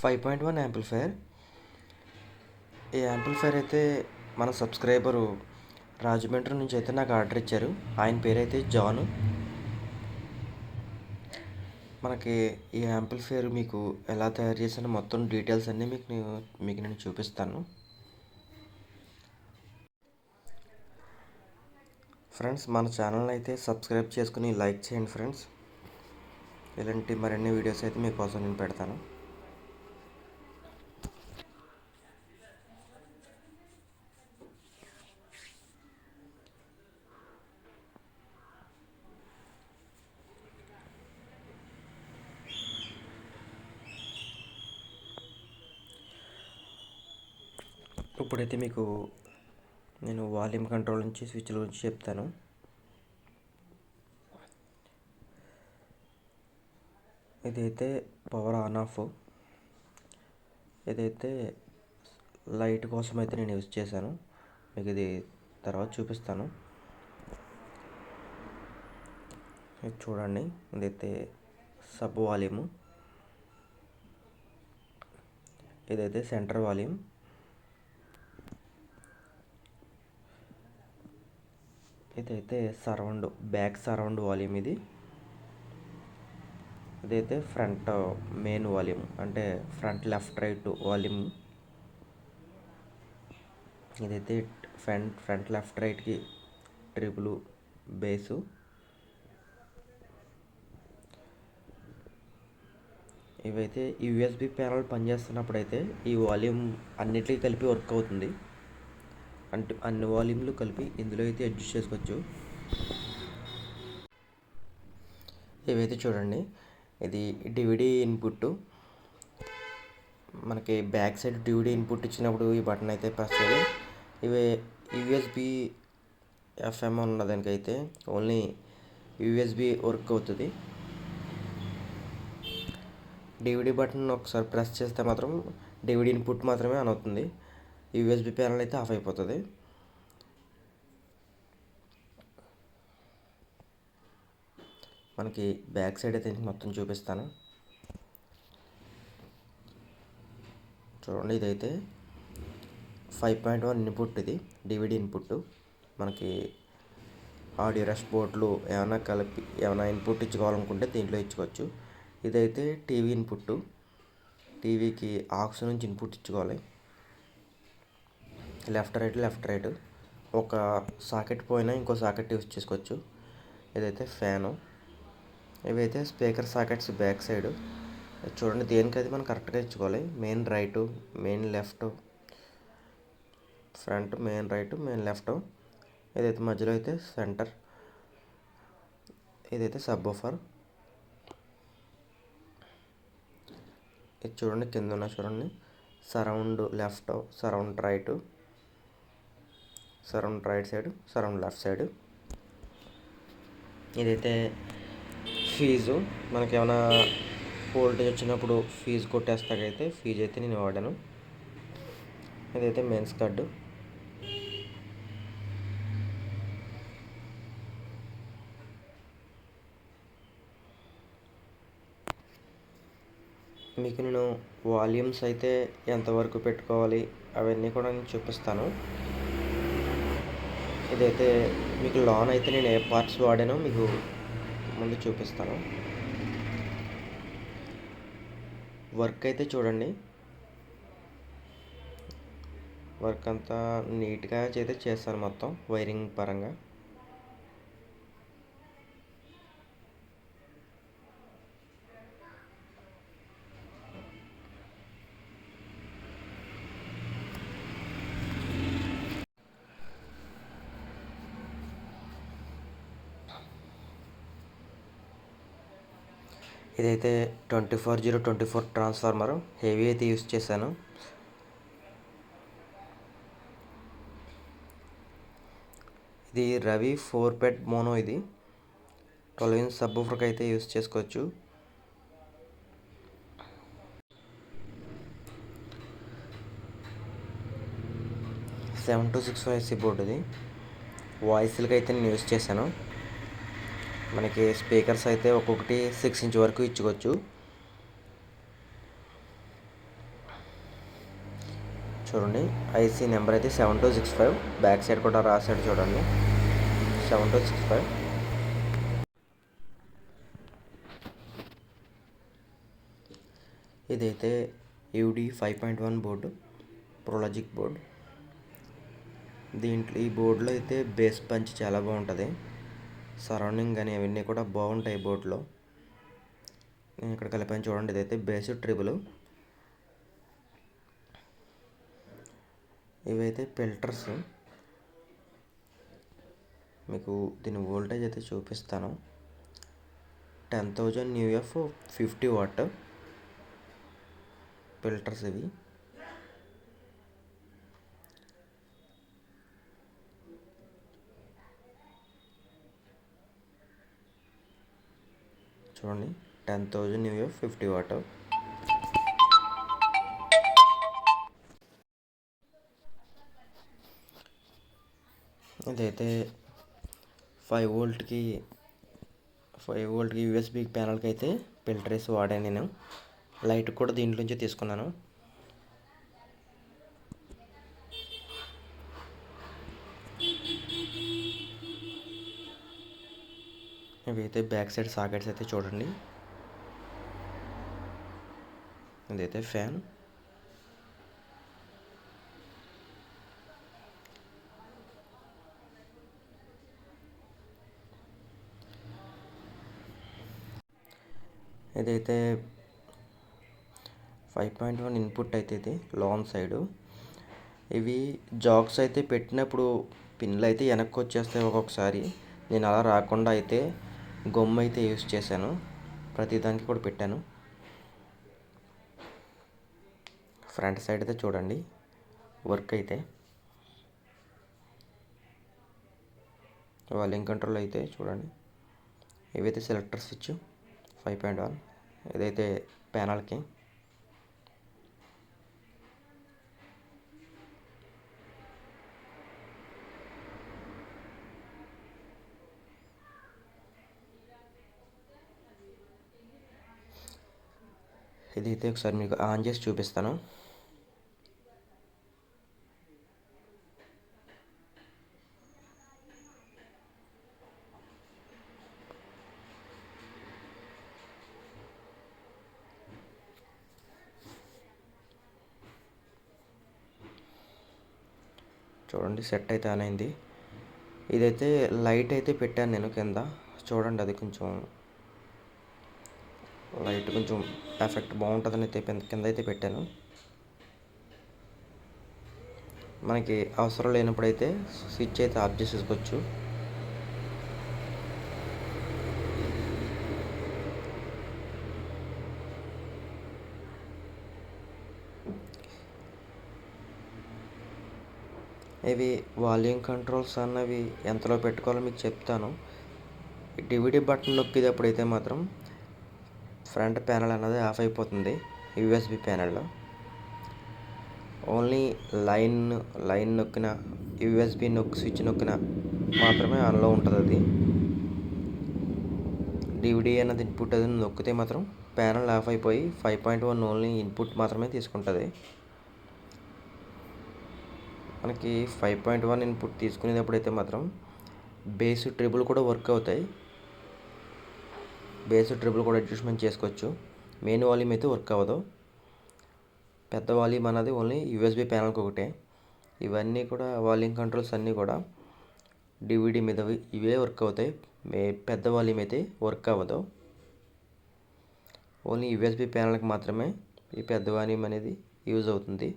Five point one amplifier. ఈ amplifier అయితే మన సబ్స్క్రైబరు రాజమండ్రి నుంచి అయితే నాకు ఆర్డర్ ఇచ్చారు. ఆయన పేరైతే జాను. మనకి ఈ యాంప్లిఫైయర్ మీకు ఎలా తయారు చేసిన మొత్తం డీటెయిల్స్ అన్నీ మీకు నేను మీకు నేను చూపిస్తాను. ఫ్రెండ్స్ మన ఛానల్ని అయితే సబ్స్క్రైబ్ చేసుకుని లైక్ చేయండి ఫ్రెండ్స్. ఇలాంటి మరిన్ని వీడియోస్ అయితే మీకోసం నేను పెడతాను. ఇప్పుడైతే మీకు నేను వాల్యూమ్ కంట్రోల్ నుంచి స్విచ్ల గురించి చెప్తాను. ఇదైతే పవర్ ఆన్ ఆఫ్. ఇదైతే లైట్ కోసం అయితే నేను యూజ్ చేశాను. మీకు ఇది తర్వాత చూపిస్తాను. ఇది చూడండి. ఇదైతే సబ్ వాల్యూము. ఇదైతే సెంటర్ వాల్యూమ్. ఇదైతే సరౌండ్ బ్యాక్ సరౌండ్ వాల్యూమ్ ఇది. ఇదైతే ఫ్రంట్ మెయిన్ వాల్యూమ్ అంటే ఫ్రంట్ లెఫ్ట్ రైట్ వాల్యూమ్. ఇదైతే ఫ్రంట్ ఫ్రంట్ లెఫ్ట్ రైట్కి ట్రిపుల్ బేసు. ఇవైతే యూఎస్బి ప్యానల్ పనిచేస్తున్నప్పుడు అయితే ఈ వాల్యూమ్ అన్నిటికీ కలిపి వర్క్ అవుతుంది. అంటే అన్ని వాల్యూమ్లు కలిపి ఇందులో అయితే అడ్జస్ట్ చేసుకోవచ్చు. ఇవైతే చూడండి. ఇది డివిడీ ఇన్పుట్ మనకి బ్యాక్ సైడ్ డివిడి ఇన్పుట్ ఇచ్చినప్పుడు ఈ బటన్ అయితే ప్రెస్ చేయాలి. ఇవి యూఎస్బి ఎఫ్ఎం ఉన్న దానికైతే ఓన్లీ యూఎస్బి వర్క్ అవుతుంది. డివిడీ బటన్ ఒకసారి ప్రెస్ చేస్తే మాత్రం డివిడీ ఇన్పుట్ మాత్రమే ఆన్ అవుతుంది. యూఎస్బి ప్యానల్ అయితే ఆఫ్ అయిపోతుంది. మనకి బ్యాక్ సైడ్ అయితే మొత్తం చూపిస్తాను. చూడండి ఇదైతే ఫైవ్ పాయింట్ వన్ ఇన్పుట్ ఇది డివిడి ఇన్పుట్. మనకి ఆడియో రెస్ట్ బోర్డులు ఏమైనా కలిపి ఏమైనా ఇన్పుట్ ఇచ్చుకోవాలనుకుంటే దీంట్లో ఇచ్చుకోవచ్చు. ఇదైతే టీవీ ఇన్పుట్. టీవీకి ఆక్స్ నుంచి ఇన్పుట్ ఇచ్చుకోవాలి. Left right left right. ఒక సాకెట్ పోయినా ఇంకో సాకెట్ యూస్ చేసుకోవచ్చు. ఇదైతే ఫ్యాను. ఇవైతే స్పీకర్ సాకెట్స్ బ్యాక్ సైడ్. చూడండి దేనికైతే మనం కరెక్ట్గా ఇచ్చుకోవాలి. Main right main left. Front main right main left. ఇదైతే మధ్యలో అయితే సెంటర్. ఇదైతే సబ్ ఆఫర్ ఇది చూడండి కింద ఉన్న చూడండి. Surround left surround right. Surround right side surround left side. ఇదైతే ఫీజు. మనకి ఏమైనా వోల్టేజ్ వచ్చినప్పుడు ఫీజు కొట్టేస్తాకైతే ఫీజు అయితే నేను వాడాను. ఇదైతే మెయిన్స్ కార్డు. మీకు నేను వాల్యూమ్స్ అయితే ఎంతవరకు పెట్టుకోవాలి అవన్నీ కూడా నేను చూపిస్తాను. ఇదైతే మీకు లాన్ అయితే నేను ఏ పార్ట్స్ వాడానో మీకు ముందు చూపిస్తాను. వర్క్ అయితే చూడండి. వర్క్ అంతా నీట్గా అయితే చేస్తాను మొత్తం వైరింగ్ పరంగా. ఇదైతే twenty four zero twenty four transformer. Heavy అయితే యూస్ చేశాను. ఇది రవి ఫోర్ పెట్ మోనో ఇది. ట్వెల్వ్ ఇంచ్ సబ్ అయితే యూస్ చేసుకోవచ్చు. Seven two six five C board ఇది. వాయిస్లకి అయితే నేను యూస్ చేశాను. మనకి స్పీకర్స్ అయితే ఒక్కొక్కటి సిక్స్ ఇంచ్ వరకు ఇచ్చుకోవచ్చు. చూడండి ఐసీ నెంబర్ అయితే seven two six five back side కూడా రాశాడు చూడండి. సెవెన్ టూ సిక్స్ ఫైవ్ ఇదైతే UD five point one board pro logic board దీంట్లో ఈ బోర్డులో అయితే బేస్ పంచ్ చాలా బాగుంటుంది. సరౌండింగ్ కానీ అవన్నీ కూడా బాగుంటాయి బోట్లో. నేను ఇక్కడ కలిపాను చూడండి ఇదైతే బేస్ ట్రిబుల్. ఇవైతే ఫిల్టర్స్. మీకు దీని వోల్టేజ్ అయితే చూపిస్తాను. టెన్ థౌజండ్ న్యూఎఫ్ ఫిఫ్టీ వాట్ ఫిల్టర్స్ ఇవి. చూడండి. టెన్ థౌజండ్ న్యూ ఇయర్ ఫిఫ్టీ వాట్. ఇదైతే ఫైవ్ వోల్ట్కి ఫైవ్ వోల్ట్కి యూఎస్బి ప్యానల్కి అయితే ఫిల్టర్ వేసి వాడాను నేను. లైట్ కూడా దీంట్లోంచి తీసుకున్నాను. ఇవైతే బ్యాక్ సైడ్ సాకెట్స్ అయితే చూడండి. ఇదైతే ఫ్యాన్. ఇదైతే ఫైవ్ పాయింట్ వన్ ఇన్పుట్ అయితే ఇది లాంగ్ సైడు. ఇవి జాక్స్ అయితే పెట్టినప్పుడు పిన్లు అయితే వెనక్కి వచ్చేస్తాయి ఒక్కొక్కసారి. నేను అలా రాకుండా అయితే గొమ్మ అయితే యూస్ చేశాను ప్రతిదానికి కూడా పెట్టాను. ఫ్రంట్ సైడ్ అయితే చూడండి. వర్క్ అయితే. వాల్యూమ్ కంట్రోల్ అయితే చూడండి. ఇవైతే selector switch five point one ఇదైతే ప్యానల్కి ఇదైతే ఒకసారి మీకు ఆన్ చేసి చూపిస్తాను. చూడండి సెట్ అయితే ఆన్ అయింది. ఇదైతే లైట్ అయితే పెట్టాను నేను కింద. చూడండి అది కొంచెం లైట్ కొంచెం ఎఫెక్ట్ బాగుంటుందని అయితే కింద అయితే పెట్టాను. మనకి అవసరం లేనప్పుడైతే స్విచ్ అయితే ఆఫ్ చేసేసుకోవచ్చు ఇవి వాల్యూమ్ కంట్రోల్స్ అన్నవి ఎంతలో పెట్టుకోవాలో మీకు చెప్తాను. డివిడి బటన్ నొక్కేటప్పుడు అయితే మాత్రం ఫ్రంట్ ప్యానల్ అన్నది ఆఫ్ అయిపోతుంది యూఎస్బి ప్యానల్లో. ఓన్లీ లైన్ లైన్ నొక్కిన యూఎస్బి నొక్కి స్విచ్ నొక్కిన మాత్రమే ఆన్లో ఉంటుంది అది. డివిడి అన్నది ఇన్పుట్ అది నొక్కితే మాత్రం ప్యానల్ ఆఫ్ అయిపోయి five point one only input మాత్రమే తీసుకుంటుంది. మనకి ఫైవ్ పాయింట్ వన్ ఇన్పుట్ తీసుకునేటప్పుడు అయితే మాత్రం బేస్ ట్రిబుల్ కూడా వర్క్ అవుతాయి. బేస్ ట్రిబుల్ కూడా అడ్జస్ట్మెంట్ చేసుకోవచ్చు. మెయిన్ వాల్యూమ్ అయితే వర్క్ అవ్వదు. పెద్ద వాల్యూమ్ అన్నది ఓన్లీ యూఎస్బి ప్యానల్కి ఒకటే. ఇవన్నీ కూడా వాల్యూమ్ కంట్రోల్స్ అన్నీ కూడా డివిడి మీద ఇవే వర్క్ అవుతాయి. మే పెద్ద వాల్యూమ్ అయితే వర్క్ అవ్వదు. ఓన్లీ యూఎస్బి ప్యానల్కి మాత్రమే ఈ పెద్ద వాల్యూమ్ అనేది యూజ్ అవుతుంది.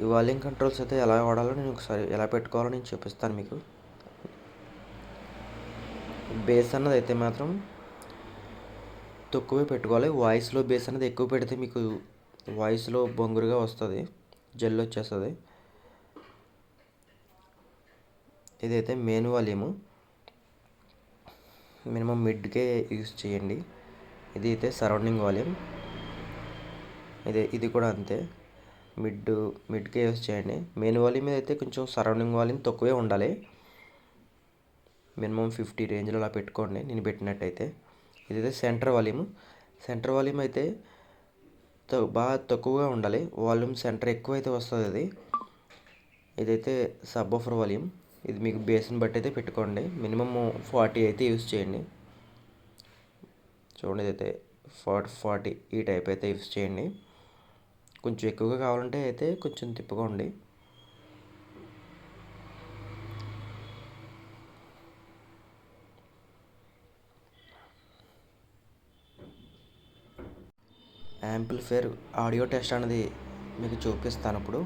ఈ వాల్యూమ్ కంట్రోల్స్ అయితే ఎలా వాడాలో నేను ఒకసారి ఎలా పెట్టుకోవాలో నేను చూపిస్తాను మీకు. బేస్ అన్నది అయితే మాత్రం తక్కువే పెట్టుకోవాలి. వాయిస్లో బేస్ అనేది ఎక్కువ పెడితే మీకు వాయిస్లో బొంగురుగా వస్తుంది జెల్ వచ్చేస్తుంది. ఇదైతే మెయిన్ వాల్యూము. మినిమం మిడ్కే యూస్ చేయండి. ఇది అయితే సరౌండింగ్ వాల్యూమ్. ఇది ఇది కూడా అంతే. మిడ్ మిడ్కే యూస్ చేయండి. మెయిన్ వాల్యూమ్ మీద అయితే కొంచెం సరౌండింగ్ వాల్యూమ్ తక్కువే ఉండాలి. మినిమం ఫిఫ్టీ రేంజ్లో అలా పెట్టుకోండి. నేను పెట్టినట్టయితే ఇదైతే సెంటర్ వాల్యూమ్ సెంటర్ వాల్యూమ్ అయితే బాగా తక్కువగా ఉండాలి. వాల్యూమ్ సెంటర్ ఎక్కువ అయితే వస్తుంది అది. ఇదైతే సబ్ ఆఫర్ వాల్యూమ్ ఇది మీకు బేస్ని బట్టి అయితే పెట్టుకోండి. మినిమమ్ ఫార్టీ అయితే యూస్ చేయండి. చూడండి ఇదైతే ఫార్టీ ఫార్టీ ఈ టైప్ అయితే యూస్ చేయండి. కొంచెం ఎక్కువగా కావాలంటే అయితే కొంచెం తిప్పుకోండి యాంప్లిఫైర్ ఆడియో టెస్ట్ అనేది మీకు చూపిస్తాను ఇప్పుడు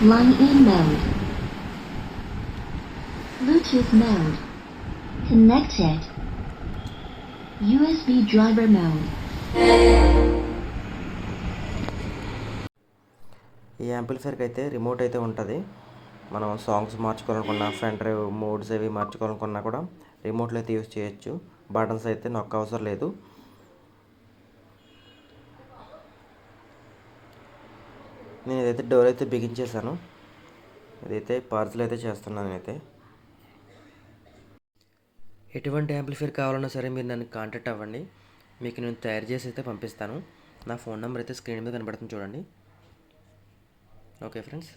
Line in mode. Bluetooth mode. Connected. USB driver mode. ఈ యాంప్లిఫైర్కి అయితే రిమోట్ అయితే ఉంటుంది మనం సాంగ్స్ మార్చుకోవాలనుకున్నా ఫ్రంట్ డ్రైవ్ మోడ్స్ అవి మార్చుకోవాలనుకున్నా కూడా రిమోట్లో అయితే యూస్ చేయొచ్చు బటన్స్ అయితే నొక్క అవసరం లేదు నేను ఇదైతే డోర్ అయితే బిగించేశాను ఇదైతే పార్సల్ అయితే చేస్తున్నాను నేనైతే. ఎటువంటి యాంప్లిఫైర్ కావాలన్నా సరే మీరు నన్ను కాంటాక్ట్ అవ్వండి. మీకు నేను తయారు చేసి అయితే పంపిస్తాను. నా ఫోన్ నెంబర్ అయితే స్క్రీన్ మీద కనబడుతుంది చూడండి. Okay friends